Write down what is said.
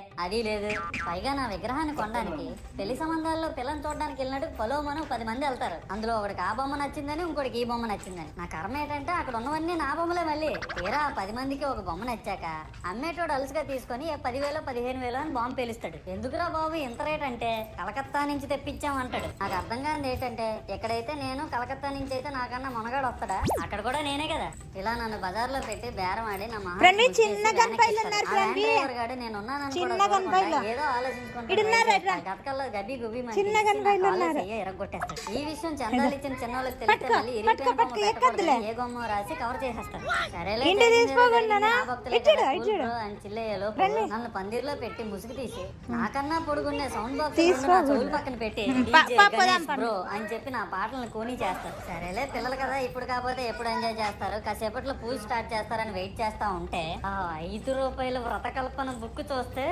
that అది లేదు. పైగా నా విగ్రహాన్ని కొనడానికి పెళ్ళి సంబంధాల్లో పిల్లని చూడడానికి వెళ్ళినట్టు పొలవమని పది మంది వెళ్తారు. అందులో ఒకడికి ఆ బొమ్మ నచ్చిందని ఇంకోటికి ఈ బొమ్మ నచ్చిందని. నా కర్మ ఏంటంటే అక్కడ ఉన్నవన్నీ నా బొమ్మలే మళ్ళీ. తీరా పది మందికి ఒక బొమ్మ నచ్చాక అమ్మేటోడు అలుసుగా తీసుకొని పదివేలు పదిహేను వేలు అని బాంబు పేలుస్తాడు. ఎందుకురా బాబు ఇంత రేట్ అంటే? కలకత్తా నుంచి తెప్పించామంటాడు. నాకు అర్థం కానిది ఏంటంటే ఎక్కడైతే నేను కలకత్తా నుంచి అయితే నాకన్నా మునగాడు వస్తాడా? అక్కడ కూడా నేనే కదా. ఇలా నన్ను బజార్లో పెట్టి బేరం ఆడి నా మహా చిన్న నేను ఉన్నానని చిన్న ఏదో చిన్న ఉన్నారు. ఎరగొట్టేస్తాడు. ఈ విషయం చందాలు ఇచ్చిన తెలిస్తే మళ్ళీ ఇరిగిపోయిన ఎక్కద్దులే. పెట్టకూడదు. ఏ బొమ్మ రాసి కవర్ చేసేస్తాడు సరేలే అని చిల్లయ్యలో నన్ను పందిర్లో పెట్టి ముసుగు తీసి నాకన్నా పొడుగుండే సౌండ్ బాక్స్ తీసుకో. నా చెవులు పక్కన పెట్టి పా- "DJ పా- గణేష్ పోదాం పా. బ్రో అని చెప్పి నా పాటలను కూని చేస్తారు. సరేలే పిల్లలు కదా ఇప్పుడు కాకపోతే ఎప్పుడు ఎంజాయ్ చేస్తారు? కాసేపట్లో పూజ స్టార్ట్ చేస్తారని వెయిట్ చేస్తా ఉంటే ఆ ఐదు రూపాయల వ్రతకల్పన బుక్ చూస్తే